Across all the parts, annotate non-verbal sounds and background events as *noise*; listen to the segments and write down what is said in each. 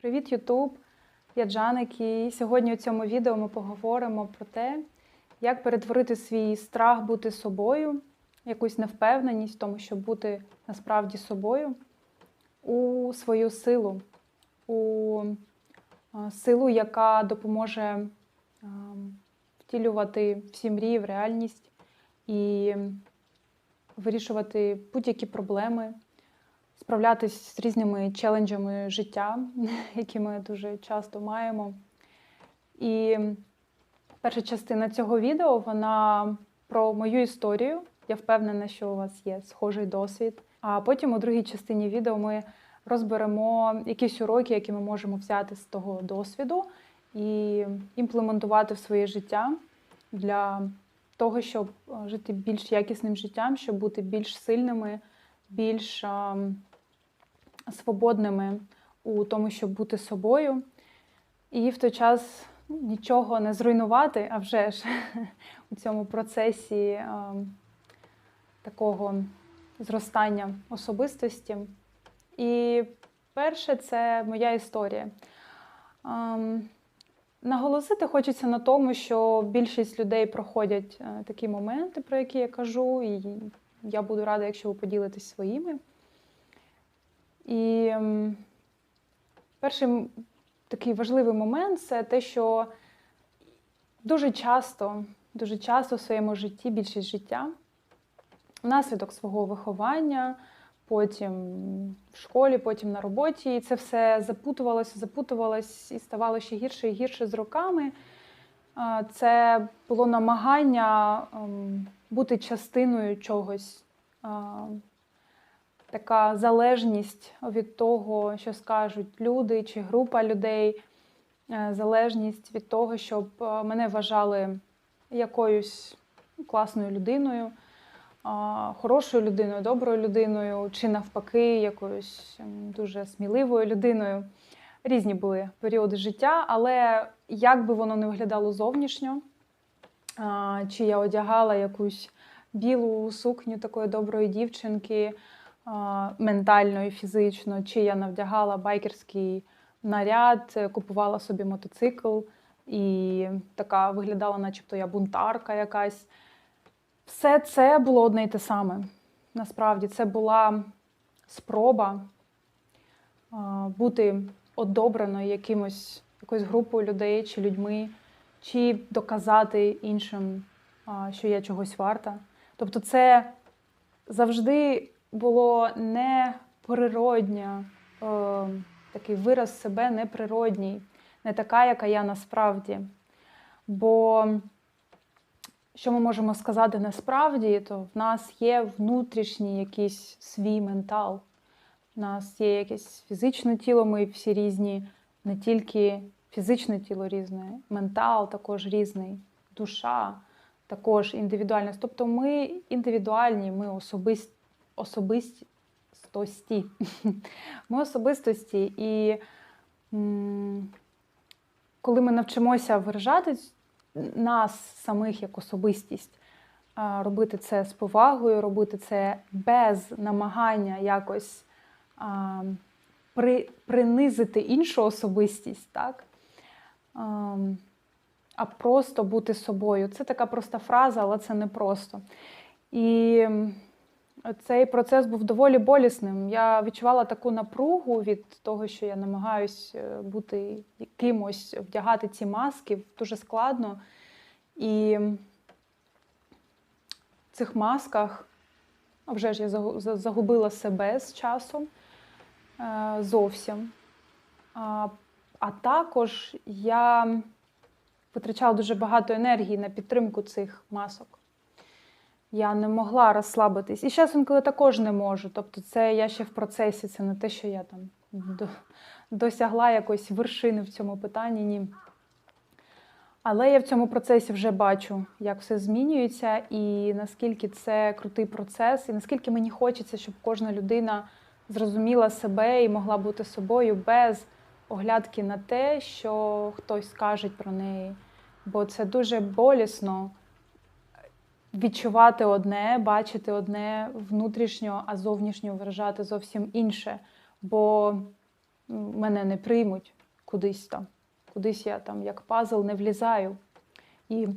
Привіт, Ютуб! Я Джаник, і сьогодні у цьому відео ми поговоримо про те, як перетворити свій страх бути собою, якусь невпевненість в тому, щоб бути насправді собою, у свою силу, у силу, яка допоможе втілювати всі мрії в реальність і вирішувати будь-які проблеми, справлятись з різними челенджами життя, *laughs* які ми дуже часто маємо. І перша частина цього відео вона про мою історію. Я впевнена, що у вас є схожий досвід. А потім у другій частині відео ми розберемо якісь уроки, які ми можемо взяти з того досвіду і імплементувати в своє життя для того, щоб жити більш якісним життям, щоб бути більш сильними, більш ем, свободними у тому, щоб бути собою, і в той час ну, нічого не зруйнувати, а вже ж *laughs* у цьому процесі такого зростання особистості. І перше це моя історія. Наголосити хочеться на тому, що більшість людей проходять е, такі моменти, про які я кажу, і я буду рада, якщо ви поділитесь своїми. І перший такий важливий момент це те, що дуже часто, дуже часто в своєму житті, більшість життя, внаслідок свого виховання, потім в школі, потім на роботі, і це все запутувалося, запутувалось і ставало ще гірше і гірше з роками. Це було намагання ем, бути частиною чогось. Така залежність від того, що скажуть люди чи група людей, е, залежність від того, щоб е, мене вважали якоюсь класною людиною, хорошою людиною, доброю людиною, чи навпаки, якоюсь ем, дуже сміливою людиною. Різні були періоди життя, але як би воно не виглядало зовнішньо, чи я одягала якусь білу сукню такої доброї дівчинки ментально і фізично, чи я навдягала байкерський наряд, е, купувала собі мотоцикл і така виглядала, начебто я бунтарка якась. Все це було одне й те саме. Насправді, це була спроба бути одобраною якимось, якоюсь групою людей чи людьми, чи доказати іншим, що я чогось варта. Тобто, це завжди було неприродня, е, такий вираз себе неприродній, не така, яка я насправді. Бо що ми можемо сказати насправді, то в нас є внутрішній якийсь свій ментал. У нас є якесь фізичне тіло, ми всі різні, не тільки фізичне тіло різне, ментал також різний, душа також індивідуальність. Тобто ми індивідуальні, ми особисті, особистості. *laughs* Ми особистості. І коли ми навчимося виражати нас самих як особистість, робити це з повагою, робити це без намагання якось при, принизити іншу особистість, так? А, просто бути собою. Це така проста фраза, але це не просто. І цей процес був доволі болісним. Я відчувала таку напругу від того, що я намагаюсь е, бути якимось, вдягати ці маски дуже складно. І в цих масках, а вже ж я загубила себе з часом е, зовсім. А також я витрачала дуже багато енергії на підтримку цих масок. Я не могла розслабитись. І зараз інколи також не можу. Тобто, це я ще в процесі, це не те, що я там до, досягла якоїсь вершини в цьому питанні. Ні. Але я в цьому процесі вже бачу, як все змінюється, і наскільки це крутий процес, і наскільки мені хочеться, щоб кожна людина зрозуміла себе і могла бути собою без оглядки на те, що хтось скаже про неї. Бо це дуже болісно відчувати одне, бачити одне внутрішньо, а зовнішньо виражати зовсім інше. Бо мене не приймуть кудись там, кудись я там як пазл не влізаю. І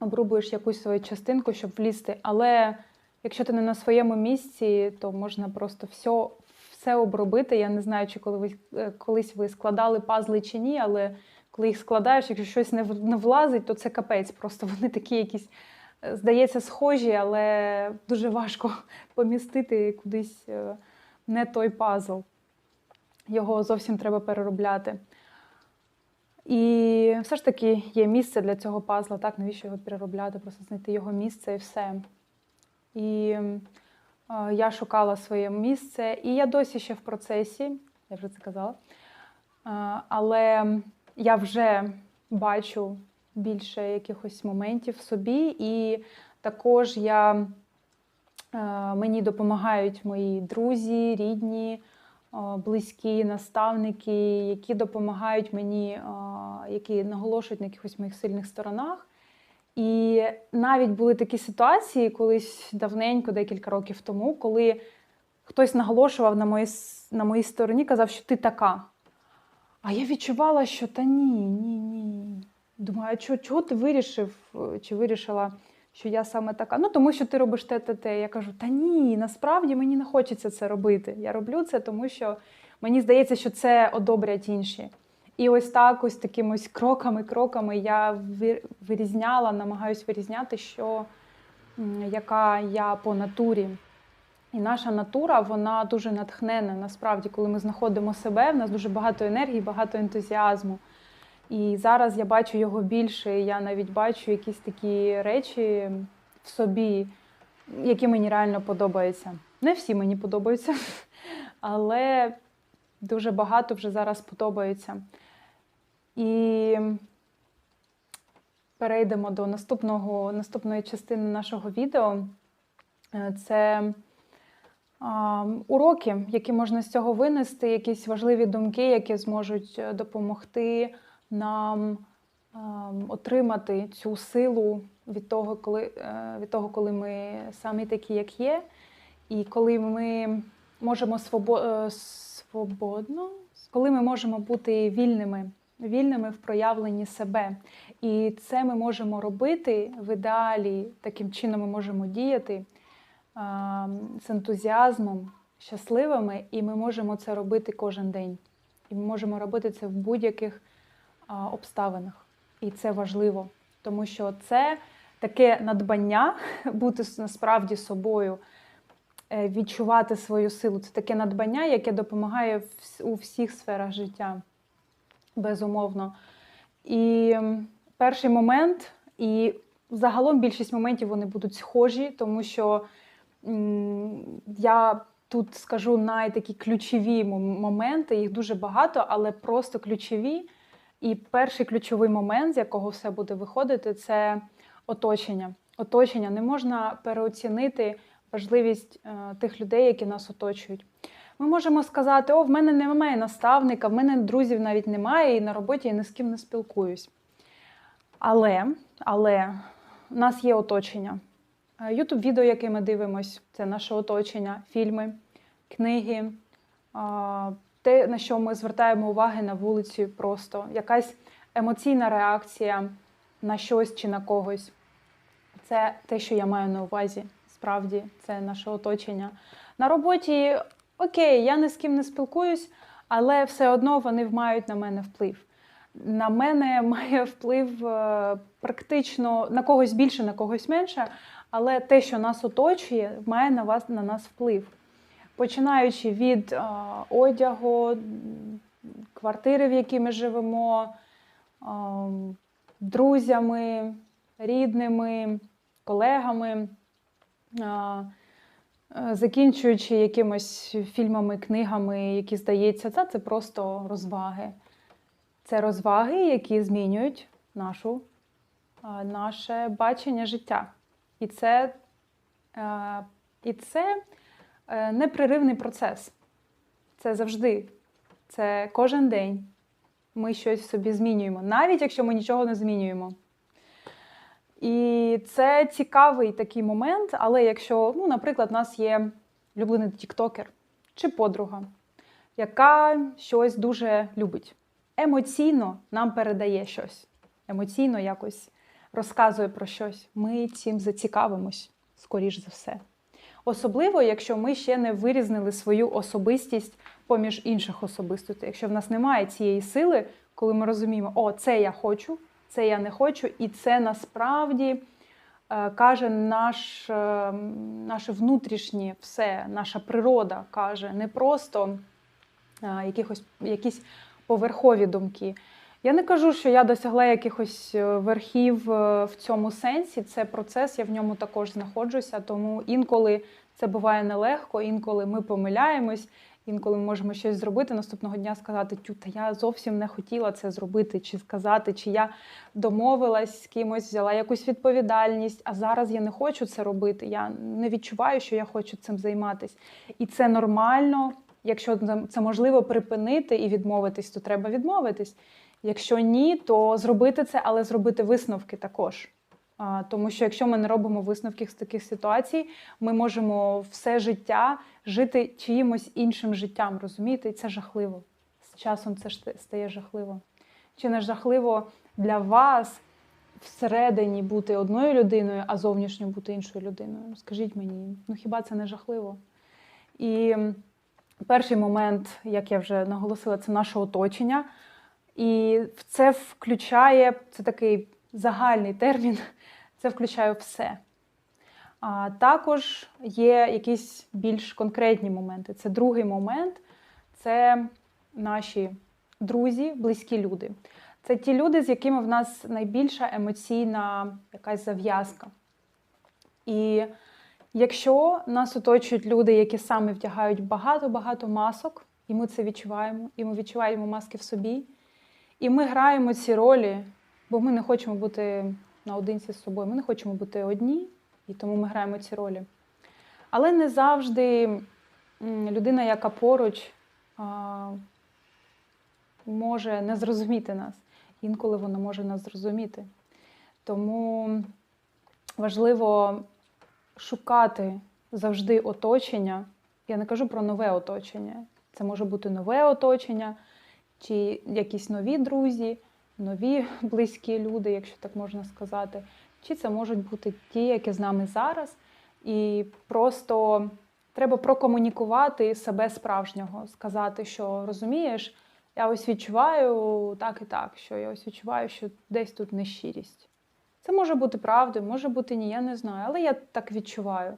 обрубуєш якусь свою частинку, щоб влізти. Але якщо ти не на своєму місці, то можна просто все, все обробити. Я не знаю, чи коли ви е, колись ви складали пазли чи ні, але коли їх складаєш, якщо щось не, влазить, то це капець. Просто *laughs* вони такі якісь, здається, схожі, але дуже важко *laughs* помістити кудись е, не той пазл. Його зовсім треба переробляти. І все ж таки є місце для цього пазла, так, навіщо його переробляти, просто знайти його місце і все. І е, я шукала своє місце, і я досі ще в процесі, я вже це казала. Е, але я вже бачу більше якихось моментів в собі, і також я, е, мені допомагають мої друзі, рідні, е, близькі, наставники, які допомагають мені, е, які наголошують на якихось моїх сильних сторонах. І навіть були такі ситуації колись давненько, декілька років тому, коли хтось наголошував на моїй, на моїй стороні, казав, що ти така. А я відчувала, що та ні, ні, ні. Думаю, а чого, ти вирішив чи вирішила, що я саме така? Ну, тому що ти робиш те, те, те. Я кажу, та ні, насправді мені не хочеться це робити. Я роблю це, тому що мені здається, що це одобрять інші. І ось так, ось такими ось кроками, кроками я вирізняла, намагаюся вирізняти, що яка я по натурі. І наша натура, вона дуже натхнена. Насправді, коли ми знаходимо себе, в нас дуже багато енергії, багато ентузіазму. І зараз я бачу його більше. і Я навіть бачу якісь такі речі в собі, які мені реально подобаються. Не всі мені подобаються, *laughs* але дуже багато вже зараз подобається. І перейдемо до наступного, наступної частини нашого відео. Е, Це а, уроки, які можна з цього винести, якісь важливі думки, які зможуть е, допомогти нам отримати цю силу від того, коли, е, від того, коли ми самі такі, як є, і коли ми можемо е, свободно, коли ми можемо бути вільними, вільними в проявленні себе. І це ми можемо робити в ідеалі, таким чином ми можемо діяти з ентузіазмом, щасливими, і ми можемо це робити кожен день. І ми можемо робити це в будь-яких обставинах. І це важливо, тому що це таке надбання *laughs* бути насправді собою, е, відчувати свою силу. Це таке надбання, яке допомагає у всіх сферах життя, безумовно. І перший момент, і загалом більшість моментів вони будуть схожі, тому що я тут скажу найтакі ключові моменти, їх дуже багато, але просто ключові. І перший ключовий момент, з якого все буде виходити, це оточення. Оточення не можна переоцінити важливість е, тих людей, які нас оточують. Ми можемо сказати: о, в мене немає наставника, в мене друзів навіть немає, і на роботі я ні з ким не спілкуюсь. Але, але у нас є оточення. Ютуб відео, яке ми дивимось, це наше оточення, фільми, книги, те, на що ми звертаємо уваги на вулиці, просто якась емоційна реакція на щось чи на когось. Це те, що я маю на увазі. Справді, це наше оточення. На роботі окей, я ні з ким не спілкуюсь, але все одно вони мають на мене вплив. На мене *laughs* має вплив е, практично на когось більше, на когось менше, але те, що нас оточує, має на вас на нас вплив. Починаючи від е, одягу, квартири, в якій ми живемо, е, друзями, рідними, колегами, е, закінчуючи якимось фільмами, книгами, які здається, це, це просто розваги. Це розваги, які змінюють нашу, наше бачення життя. І це, і це непреривний процес. Це завжди. Це кожен день. Ми щось собі змінюємо, навіть якщо ми нічого не змінюємо. І це цікавий такий момент, але якщо, ну, наприклад, у нас є улюблений тіктокер чи подруга, яка щось дуже любить. Емоційно нам передає щось. Емоційно якось розказує про щось. Ми цим зацікавимось, скоріш за все. Особливо, якщо ми ще не вирізнили свою особистість поміж інших особистостей. Якщо в нас немає цієї сили, коли ми розуміємо, о, це я хочу, це я не хочу, і це насправді е, каже наш, е, наше внутрішнє все, наша природа каже, не просто е, якихось, якісь поверхові думки. Я не кажу, що я досягла якихось е, верхів е, в цьому сенсі. Це процес, я в ньому також знаходжуся. Тому інколи це буває нелегко, інколи ми помиляємось, інколи ми можемо щось зробити наступного дня, сказати, тю, та я зовсім не хотіла це зробити, чи сказати, чи я домовилась з кимось, взяла якусь відповідальність, а зараз я не хочу це робити. Я не відчуваю, що я хочу цим займатися. І це нормально. Якщо це можливо припинити і відмовитись, то треба відмовитись. Якщо ні, то зробити це, але зробити висновки також. Тому що якщо ми не робимо висновків з таких ситуацій, ми можемо все життя жити чиїмось іншим життям, розумієте? І це жахливо. З часом це стає жахливо. Чи не жахливо для вас всередині бути одною людиною, а зовнішньо бути іншою людиною? Ну, Скажіть мені, ну хіба це не жахливо? І перший момент, як я вже наголосила, це наше оточення. І це включає це такий загальний термін, *laughs* це включає все. А також є якісь більш конкретні моменти. Це другий момент це наші друзі, близькі люди. Це ті люди, з якими в нас найбільша емоційна якась зав'язка. І якщо нас оточують люди, які саме вдягають багато-багато масок, і ми це відчуваємо, і ми відчуваємо маски в собі. І ми граємо ці ролі, бо ми не хочемо бути наодинці з собою. Ми не хочемо бути одні, і тому ми граємо ці ролі. Але не завжди людина, яка поруч, може не зрозуміти нас. Інколи вона може нас зрозуміти. Тому важливо шукати завжди оточення. Я не кажу про нове оточення. Це може бути нове оточення чи якісь нові друзі, нові *laughs* близькі люди, якщо так можна сказати, чи це можуть бути ті, які з нами зараз. І просто треба прокомунікувати себе справжнього, сказати, що розумієш, я ось відчуваю так і так, що я ось відчуваю, що десь тут нещирість. Це може бути правдою, може бути ні, я не знаю, але я так відчуваю.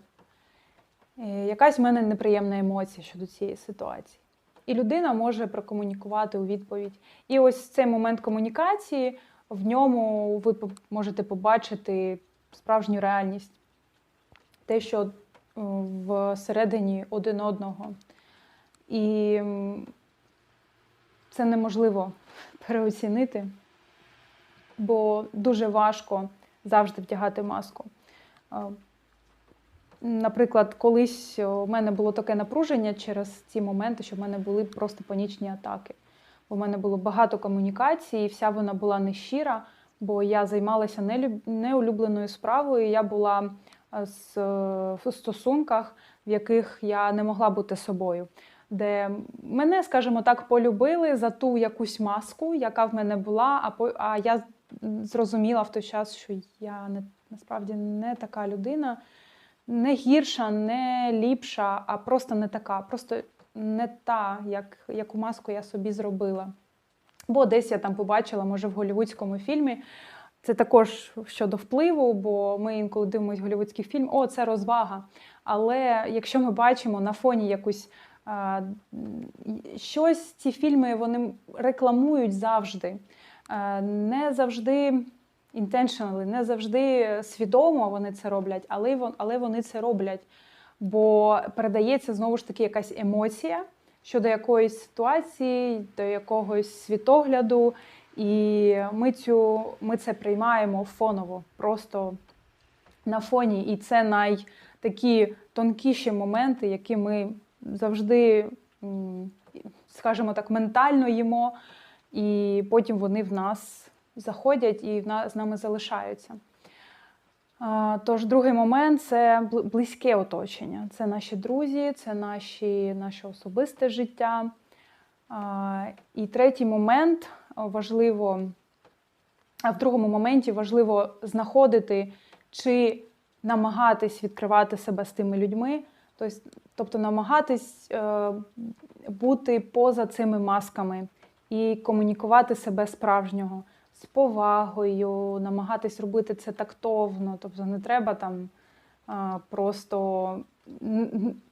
Е, якась в мене неприємна емоція щодо цієї ситуації і людина може прокомунікувати у відповідь. І ось цей момент комунікації, в ньому ви можете побачити справжню реальність, те, що всередині один одного. І це неможливо *laughs* переоцінити, бо дуже важко завжди вдягати маску. Наприклад, колись у мене було таке напруження через ці моменти, що в мене були просто панічні атаки. У мене було багато комунікацій, і вся вона була нещира, бо я займалася неулюбленою справою. Я була в стосунках, в яких я не могла бути собою, де мене, скажімо так, полюбили за ту якусь маску, яка в мене була. А я зрозуміла в той час, що я не насправді не така людина не гірша, не ліпша, а просто не така, просто не та, як, яку маску я собі зробила. Бо десь я там побачила, може, в голівудському фільмі. Це також щодо впливу, бо ми інколи дивимося голівудський фільм, о, це розвага. Але якщо ми бачимо на фоні якусь а, щось, ці фільми вони рекламують завжди. А, не завжди intentionally, не завжди свідомо вони це роблять, але вони це роблять. Бо передається знову ж таки якась емоція щодо якоїсь ситуації, до якогось світогляду, і ми цю, ми це приймаємо фоново, просто на фоні. І це найтакі тонкіші моменти, які ми завжди, скажімо так, ментально їмо, і потім вони в нас заходять і з нами залишаються. Тож, другий момент це близьке оточення. Це наші друзі, це наші, наше особисте життя. І третій момент важливо, а в другому моменті важливо знаходити чи намагатись відкривати себе з тими людьми, тобто, намагатись е, бути поза цими масками і комунікувати себе справжнього з повагою, намагатись робити це тактовно, тобто не треба там просто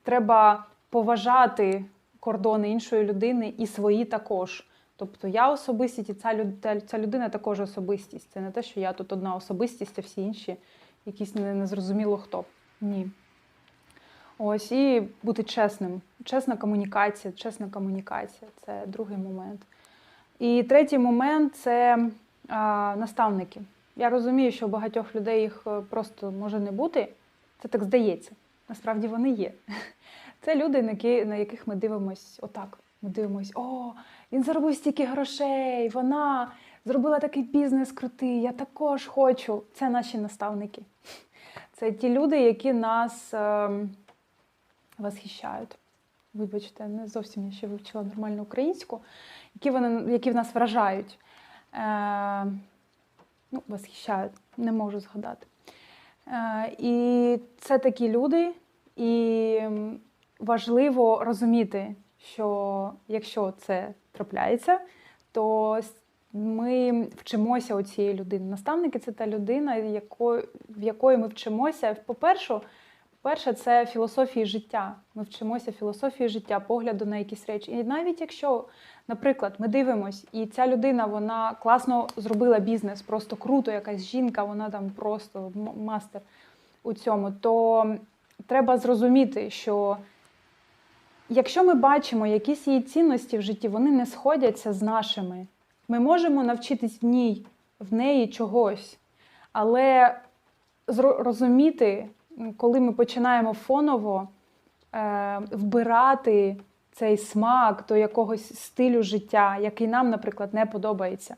треба поважати кордони іншої людини і свої також. Тобто я особистість, і ця, люд- ця людина також особистість. Це не те, що я тут одна особистість, а всі інші якісь не- незрозуміло хто. Ні. Ось і бути чесним. Чесна комунікація, чесна комунікація це другий момент. І третій момент це наставники. Я розумію, що у багатьох людей їх е, просто може не бути. Це так здається. Насправді вони є. *laughs* Це люди, на яких ми дивимось отак. Ми дивимось, о, він заробив стільки грошей, вона зробила такий бізнес крутий, я також хочу. Це наші наставники. *laughs* Це ті люди, які нас ем, восхищають. Вибачте, не зовсім я ще вивчила нормальну українську, які, вони, які в нас вражають. Е, ну, восхищають, не можу згадати. Е, і це такі люди, і важливо розуміти, що якщо це трапляється, то ми вчимося у цієї людини. Наставники це та людина, яко- в якої ми вчимося. По-перше, перше, це філософії життя. Ми вчимося філософії життя, погляду на якісь речі. І навіть якщо, наприклад, ми дивимось, і ця людина вона класно зробила бізнес, просто круто, якась жінка, вона там просто мастер у цьому, то треба зрозуміти, що якщо ми бачимо якісь її цінності в житті, вони не сходяться з нашими. Ми можемо навчитись в ній, в неї чогось, але розуміти, коли ми починаємо фоново е, вбирати цей смак до якогось стилю життя, який нам, наприклад, не подобається.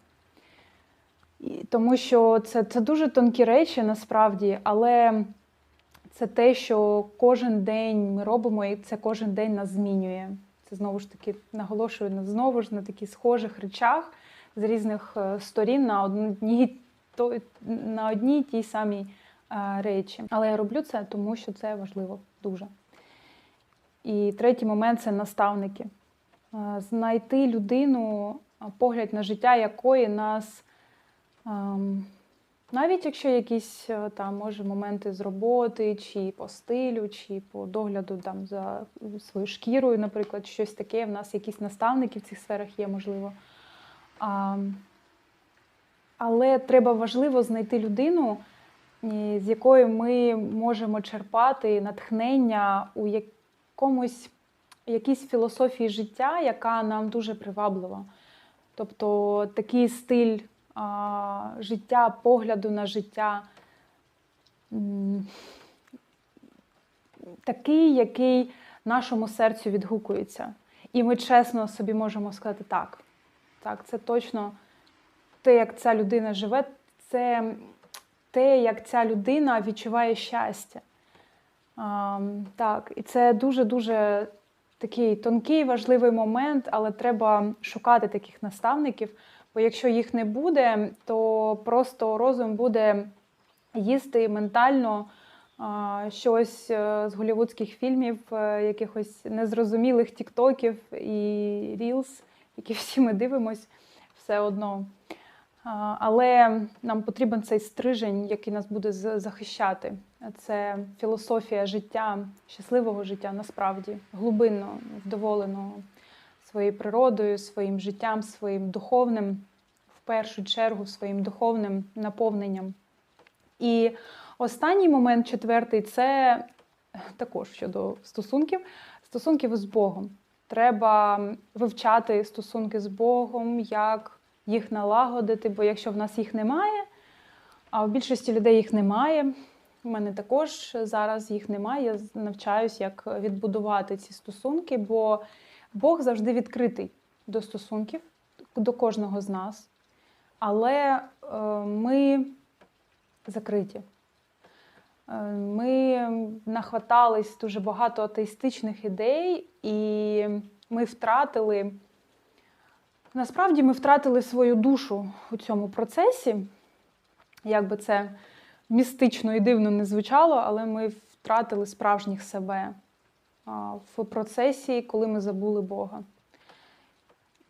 І, тому що це, це дуже тонкі речі насправді, але це те, що кожен день ми робимо, і це кожен день нас змінює. Це знову ж таки наголошую на знову ж на таких схожих речах з різних е, сторін на одній на одній тій самій речі. Але я роблю це, тому що це важливо дуже. І третій момент це наставники. Е, Знайти людину, погляд на життя якої нас, ем, навіть якщо якісь е, там, може, моменти з роботи, чи по стилю, чи по догляду там, за своєю шкірою, наприклад, щось таке, в нас якісь наставники в цих сферах є, можливо. Але треба важливо знайти людину, з якою ми можемо черпати натхнення у якомусь якійсь філософії життя, яка нам дуже приваблива. Тобто такий стиль а, життя, погляду на життя, такий, який нашому серцю відгукується. І ми чесно собі можемо сказати так. Так, це точно те, як ця людина живе, це те, як ця людина відчуває щастя. А, так, і це дуже-дуже такий тонкий, важливий момент, але треба шукати таких наставників. Бо якщо їх не буде, то просто розум буде їсти ментально а, щось е, з голівудських фільмів, е, якихось незрозумілих тіктоків і рілс, які всі ми дивимось все одно. Але нам потрібен цей стрижень, який нас буде захищати. Це філософія життя, щасливого життя насправді, глибинно, вдоволеного своєю природою, своїм життям, своїм духовним, в першу чергу, своїм духовним наповненням. І останній момент, четвертий, це також щодо стосунків, стосунків з Богом. Треба вивчати стосунки з Богом, як їх налагодити, бо якщо в нас їх немає, а в більшості людей їх немає. У мене також зараз їх немає. Я навчаюсь, як відбудувати ці стосунки, бо Бог завжди відкритий до стосунків, до кожного з нас. Але е, ми закриті. Е, Ми нахватались дуже багато атеїстичних ідей, і ми втратили Насправді ми втратили свою душу у цьому процесі. Як би це містично і дивно не звучало, але ми втратили справжніх себе в процесі, коли ми забули Бога.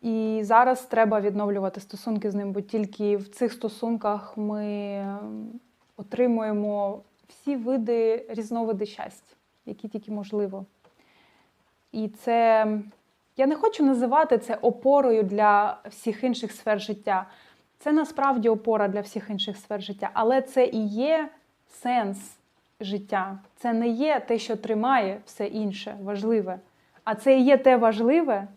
І зараз треба відновлювати стосунки з ним, бо тільки в цих стосунках ми ем, отримуємо всі види, різновиди щастя, які тільки можливо. І це я не хочу називати це опорою для всіх інших сфер життя. Це насправді опора для всіх інших сфер життя, але це і є сенс життя. Це не є те, що тримає все інше важливе, а це і є те важливе,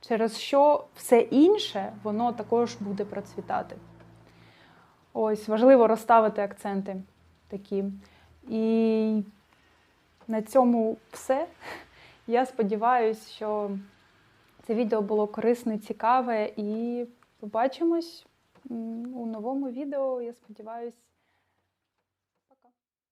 через що все інше воно також буде процвітати. Ось важливо розставити акценти такі. І на цьому все. Я сподіваюся, що це відео було корисне, цікаве, і побачимось у новому відео. Я сподіваюся,